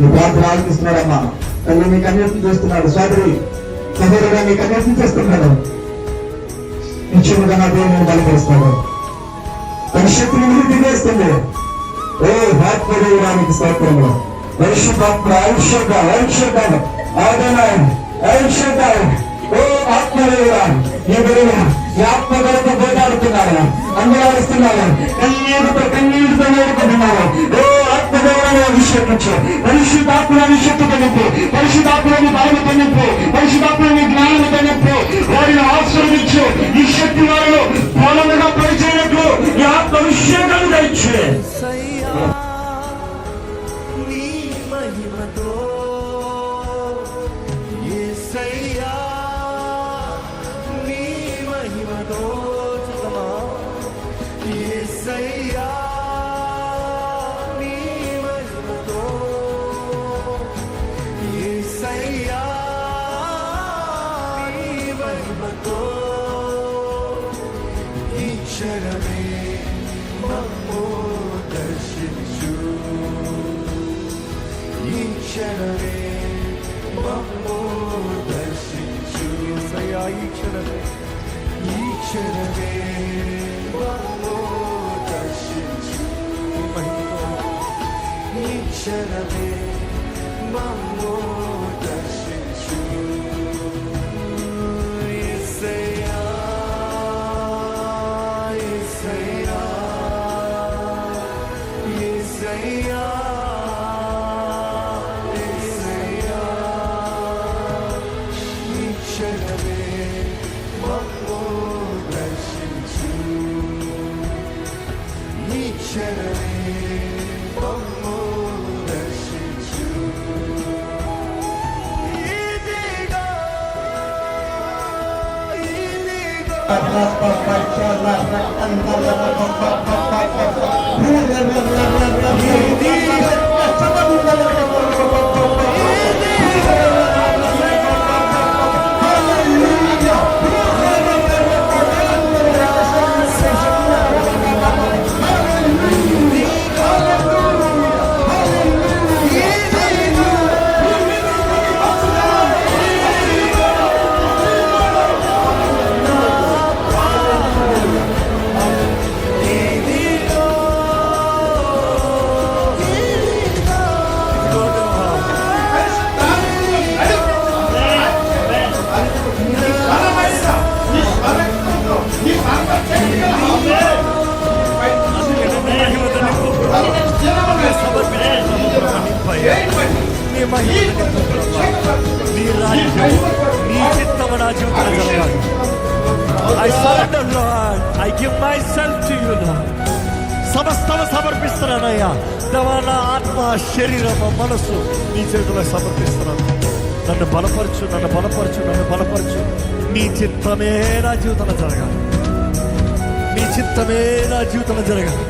నీ ప్రార్థన ఆలకిస్తున్నాడమ్మా తల్లి నీకు అన్నిటిని చేస్తున్నాడు. సోదరి సహోదరుగా నీకు అన్నిటిని చేస్తున్నాడు. నిత్యముగా నా దేవుని బలపరుస్తున్నాడు తన శక్తిని మీరు తినేస్తుంది ఓ ఆత్మదేవానికి స్తోత్రములు పరిశుద్ధాత్మ ఐశ్వర్య ఐశ్వర్య ఆదనాయ ఐశ్వర్య. ఓ ఆత్మదేవా ఈ బిడ్డ ఈ ఆత్మగలతో పోటాడుతున్నారు అందరాడుతున్నారు కన్నీరుతో కన్నీరుతో నేర్చుకుంటున్నారు ఓ అభిషేకించు పరిశుద్ధాత్మ అభిషేక్తుతో నింపు పరిశుద్ధాత్మని బలముతో నింపు పరిశుద్ధాత్మని జ్ఞానముతో నింపు వారిని ఆశ్రమించు ఈ శక్తి వారిలో బలముగా పరిచయట్లు ఈ ఆత్మ అభిషేకాలు దయచే ఈ ఇదిగో నీ మహిమ నీ రాజ్యం నీ చిత్తము నా జీవితంలో జరగాలి I surrender Lord I give myself to you Lord సమస్తము సమర్పిస్తున్నానయ్యా దేవా నా ఆత్మ శరీరం మనసు నీ చేతిలో సమర్పిస్తున్నాను నన్ను బలపరచు నన్ను బలపరచు నన్ను బలపరచు నీ చిత్తమే నా జీవితంలో జరగాలి నీ చిత్తమే నా జీవితంలో జరగాలి